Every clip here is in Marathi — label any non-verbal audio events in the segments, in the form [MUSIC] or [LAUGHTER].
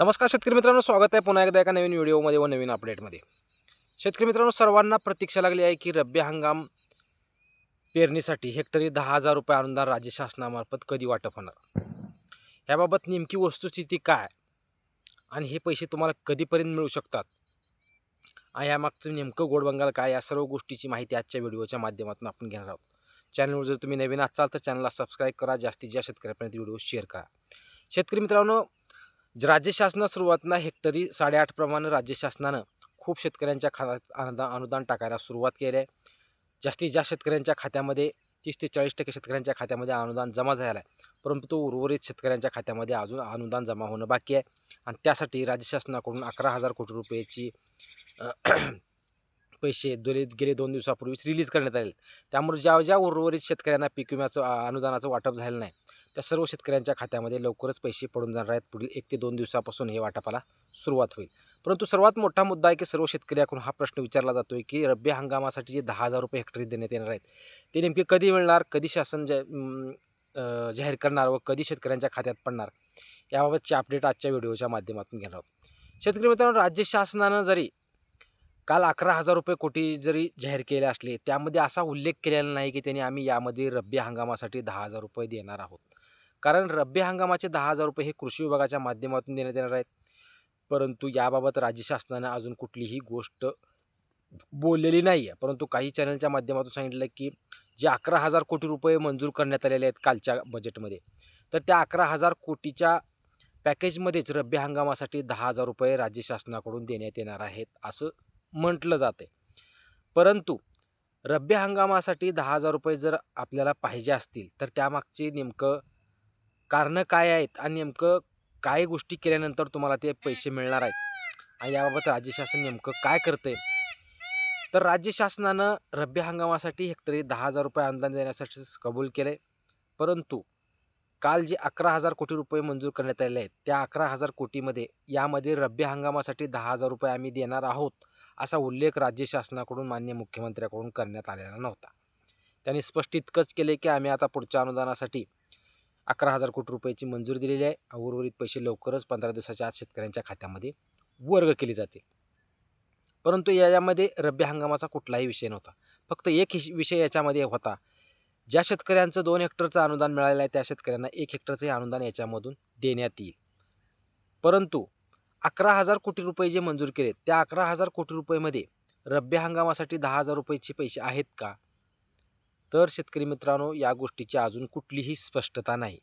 नमस्कार शेतकरी मित्रांनो स्वागत आहे पुन्हा एकदा एका नवीन व्हिडिओमध्ये व नवीन अपडेटमध्ये शेतकरी मित्रांनो सर्वांना प्रतीक्षा लागली आहे की रब्बी हंगाम पेरणीसाठी हेक्टरी दहा हजार रुपये अनुदान राज्य शासनामार्फत कधी वाटप होणार? याबाबत नेमकी वस्तुस्थिती काय? आणि हे पैसे तुम्हाला कधीपर्यंत मिळू शकतात? आणि यामागचं नेमकं गोडबंगाल काय? या सर्व गोष्टीची माहिती आजच्या व्हिडिओच्या माध्यमातून आपण घेणार आहोत. चॅनलवर जर तुम्ही नवीन असाल तर चॅनलला सबस्क्राईब करा. जास्तीत जास्त शेतकऱ्यापर्यंत व्हिडिओ शेअर करा. शेतकरी मित्रांनो राज्य शासना सुरुवातीला हेक्टरी साडेआठ प्रमाणे राज्य शासनानं खूप शेतकऱ्यांच्या खात्यात अनुदान अनुदान टाकायला सुरुवात केली आहे. जास्तीत जास्त शेतकऱ्यांच्या खात्यामध्ये तीस ते चाळीस टक्के शेतकऱ्यांच्या खात्यामध्ये अनुदान जमा झाला आहे. परंतु तो उर्वरित शेतकऱ्यांच्या खात्यामध्ये अजून अनुदान जमा होणं बाकी आहे. आणि त्यासाठी राज्य शासनाकडून अकरा हजार कोटी रुपयाची [CLEARS THROAT] पैसे दोले गेले दोन दिवसापूर्वीच रिलीज करण्यात आले त्यामुळे ज्या ज्या उर्वरित शेतकऱ्यांना पीक विम्याचं अनुदानाचं वाटप झालं नाही त्या सर्व शेतकऱ्यांच्या खात्यामध्ये लवकरच पैसे पडून जाणार आहेत. पुढील एक ते दोन दिवसापासून हे वाटपाला सुरुवात होईल. परंतु सर्वात मोठा मुद्दा आहे की सर्व शेतकऱ्याकडून हा प्रश्न विचारला जातो आहे की रब्बी हंगामासाठी जे दहा हजार रुपये हेक्टरी देण्यात येणार आहेत ते नेमके कधी मिळणार कधी शासन जा जाहीर करणार व कधी शेतकऱ्यांच्या खात्यात पडणार याबाबतचे अपडेट आजच्या व्हिडिओच्या माध्यमातून घेणार आहोत. शेतकरी मित्रांनो राज्य शासनानं जरी काल अकरा हजार रुपये कोटी जरी जाहीर केले असले त्यामध्ये असा उल्लेख केलेला नाही की त्यांनी आम्ही यामध्ये रब्बी हंगामासाठी दहा हजार रुपये देणार आहोत. कारण रब्बी हंगामाचे दहा हजार रुपये हे कृषी विभागाच्या माध्यमातून देण्यात येणार आहेत. परंतु याबाबत राज्य शासनानं अजून कुठलीही गोष्ट बोललेली नाही आहे परंतु काही चॅनलच्या माध्यमातून सांगितलं की जे अकरा हजार कोटी रुपये मंजूर करण्यात आलेले आहेत कालच्या बजेटमध्ये तर त्या अकरा हजार कोटीच्या पॅकेजमध्येच रब्बी हंगामासाठी दहा हजार रुपये राज्य शासनाकडून देण्यात येणार आहेत असं म्हटलं जाते परंतु रब्बी हंगामासाठी दहा हजार रुपये जर आपल्याला पाहिजे असतील तर त्यामागचे नेमकं कारणं काय आहेत आणि नेमकं काय गोष्टी केल्यानंतर तुम्हाला ते पैसे मिळणार आहेत? आणि याबाबत राज्य शासन नेमकं काय करते तर राज्य शासनानं रब्बी हंगामासाठी हेक्टरी दहा हजार रुपये अनुदान देण्यासाठी कबूल केलं आहे परंतु काल जे अकरा हजार कोटी रुपये मंजूर करण्यात आले आहेत त्या अकरा हजार कोटीमध्ये यामध्ये रब्बी हंगामासाठी दहा हजार रुपये आम्ही देणार आहोत असा उल्लेख राज्य शासनाकडून मान्य मुख्यमंत्र्याकडून करण्यात आलेला नव्हता. त्यांनी स्पष्ट इतकंच केले की आम्ही आता पुढच्या अनुदानासाठी अकरा हजार कोटी रुपयाची मंजुरी दिलेली आहे. उर्वरित पैसे लवकरच पंधरा दिवसाच्या आत शेतकऱ्यांच्या खात्यामध्ये वर्ग केले जातील परंतु याच्यामध्ये रब्बी हंगामाचा कुठलाही विषय नव्हता. फक्त एक विषय याच्यामध्ये होता. ज्या शेतकऱ्यांचं दोन हेक्टरचं अनुदान मिळालेलं आहे त्या शेतकऱ्यांना एक हेक्टरचंही अनुदान याच्यामधून देण्यात येईल. परंतु अकरा हजार कोटी रुपये जे मंजूर केले त्या अकरा हजार कोटी रुपयेमध्ये रब्बी हंगामासाठी दहा हजार रुपयेचे पैसे आहेत का? तर शेतकरी मित्रांनो या गोष्टीची अजून कुठलीही स्पष्टता नाही.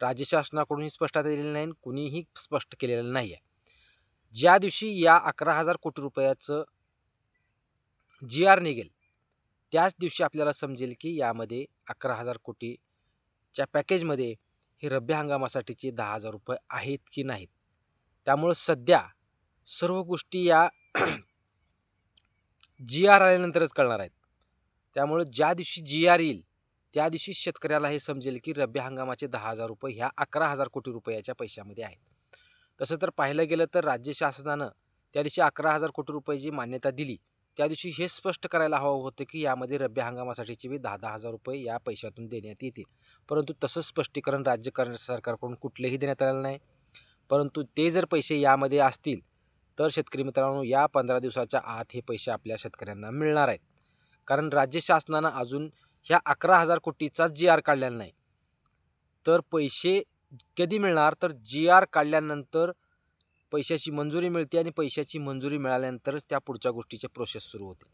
राज्य शासनाकडूनही स्पष्टता दिलेली नाही कुणीही स्पष्ट केलेलं नाही आहे. ज्या दिवशी या अकरा हजार कोटी रुपयाचं जी आर निघेल त्याच दिवशी आपल्याला समजेल की यामध्ये अकरा हजार कोटीच्या पॅकेजमध्ये हे रब्बी हंगामासाठीचे दहा हजार रुपये आहेत की नाहीत. त्यामुळं सध्या सर्व गोष्टी या [CLEARS THROAT] जी आर आल्यानंतरच कळणार आहेत. त्यामुळं ज्या दिवशी जी आर येईल त्या दिवशी शेतकऱ्याला हे समजेल की रब्बी हंगामाचे दहा हजार रुपये ह्या अकरा हजार कोटी रुपयाच्या पैशामध्ये आहेत. तसं तर पाहिलं गेलं तर राज्य शासनानं त्या दिवशी अकरा हजार कोटी रुपयाची मान्यता दिली त्या दिवशी हे स्पष्ट करायला हवं होतं की यामध्ये रब्बी हंगामासाठीचे बी दहा दहा हजार रुपये या पैशातून देण्यात येतील. परंतु तसं स्पष्टीकरण राज्य कर- सरकारकडून कुठलेही देण्यात आलेलं नाही. परंतु ते जर पैसे यामध्ये असतील तर शेतकरी मित्रांनो या पंधरा दिवसाच्या आत हे पैसे आपल्या शेतकऱ्यांना मिळणार आहेत. कारण राज्य शासनानं अजून ह्या अकरा हजार कोटीचा जी आर काढलेला नाही. तर पैसे कधी मिळणार? तर जी आर काढल्यानंतर पैशाची मंजुरी मिळते आणि पैशाची मंजुरी मिळाल्यानंतरच त्या पुढच्या गोष्टीचे प्रोसेस सुरू होते.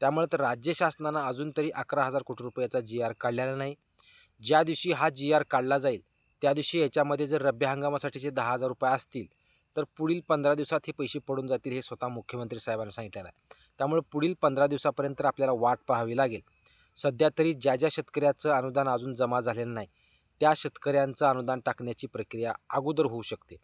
त्यामुळे तर राज्य शासनानं अजून तरी अकरा हजार कोटी रुपयाचा जी आर काढलेला नाही. ज्या दिवशी हा जी आर काढला जाईल त्या दिवशी याच्यामध्ये जर रब्बी हंगामासाठीचे दहा हजार रुपये असतील तर पुढील पंधरा दिवसात हे पैसे पडून जातील हे स्वतः मुख्यमंत्री साहेबांनी सांगितलेलं आहे. त्यामुळे पुढील पंधरा दिवसापर्यंत आपल्याला वाट पाहावी लागेल. सध्या तरी ज्या ज्या शेतकऱ्याचं अनुदान अजून जमा झालेलं नाही त्या शेतकऱ्यांचं अनुदान टाकण्याची प्रक्रिया अगोदर होऊ शकते.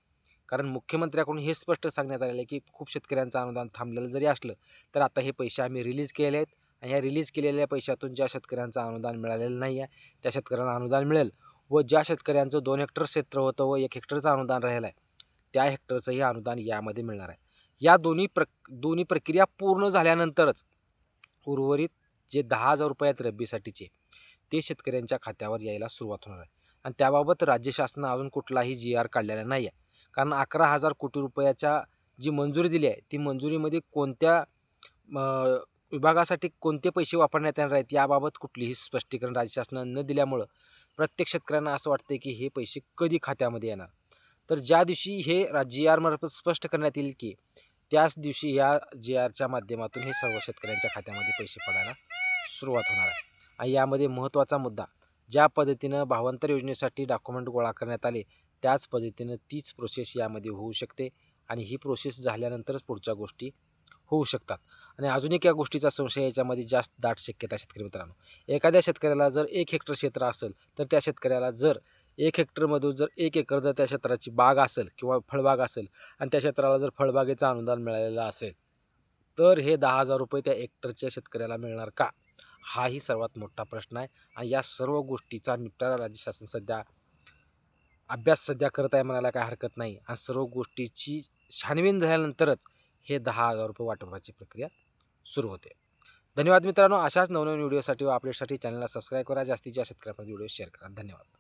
कारण मुख्यमंत्र्याकडून हे स्पष्ट सांगण्यात आलेलं आहे की खूप शेतकऱ्यांचं अनुदान थांबलेलं जरी असलं तर आता हे पैसे आम्ही रिलीज केले आहेत. आणि ह्या रिलीज केलेल्या पैशातून ज्या शेतकऱ्यांचं अनुदान मिळालेलं नाही आहे त्या शेतकऱ्यांना अनुदान मिळेल. व ज्या शेतकऱ्यांचं दोन हेक्टर क्षेत्र होतं व एक हेक्टरचं अनुदान राहिलं आहे त्या हेक्टरचंही अनुदान यामध्ये मिळणार आहे. या दोन्ही प्र दोन्ही प्रक्रिया पूर्ण झाल्यानंतरच उर्वरित जे दहा हजार रुपये आहेत रब्बीसाठीचे ते शेतकऱ्यांच्या खात्यावर यायला सुरुवात होणार आहे. आणि त्याबाबत राज्य शासनानं अजून कुठलाही जी आर काढलेला नाही आहे कारण अकरा हजार कोटी रुपयाच्या जी मंजुरी दिली आहे ती मंजुरीमध्ये कोणत्या विभागासाठी कोणते पैसे वापरण्यात येणार आहेत याबाबत कुठलीही स्पष्टीकरण राज्य शासनानं न दिल्यामुळं प्रत्येक शेतकऱ्यांना असं वाटतं की हे पैसे कधी खात्यामध्ये येणार. तर ज्या दिवशी हे जी आरमार्फत स्पष्ट करण्यात येईल की त्याच दिवशी या जी आरच्या माध्यमातून हे सर्व शेतकऱ्यांच्या खात्यामध्ये पैसे पडायला सुरुवात होणार आहे. आणि यामध्ये महत्त्वाचा मुद्दा ज्या पद्धतीनं भावांतर योजनेसाठी डॉक्युमेंट गोळा करण्यात आले त्याच पद्धतीनं तीच प्रोसेस यामध्ये होऊ शकते आणि ही प्रोसेस झाल्यानंतरच पुढच्या गोष्टी होऊ शकतात. आणि अजून एक या गोष्टीचा संशय याच्यामध्ये जास्त दाट शक्यता शेतकरी मित्रांनो. एखाद्या शेतकऱ्याला जर एक हेक्टर क्षेत्र असेल तर त्या शेतकऱ्याला जर एक हेक्टरमधून जर एक एकर जर त्या क्षेत्राची बाग असेल किंवा फळबाग असेल आणि त्या क्षेत्राला जर फळबागेचं अनुदान मिळालेलं असेल तर हे दहा हजार रुपये त्या हेक्टरच्या शेतकऱ्याला मिळणार का? हाही सर्वात मोठा प्रश्न आहे आणि या सर्व गोष्टीचा निपटारा राज्य शासन सध्या अभ्यास सध्या करत आहे म्हणायला काय हरकत नाही. आणि सर्व गोष्टीची छानबीन झाल्यानंतरच हे दहा हजार रुपये वाटपाची प्रक्रिया सुरू होते. धन्यवाद मित्रांनो. अशाच नवनवीन व्हिडिओसाठी व अपडेटसाठी चॅनलला सबस्क्राईब करा. जास्तीत जास्त शेतकऱ्यांपर्यंत व्हिडिओ शेअर करा. धन्यवाद.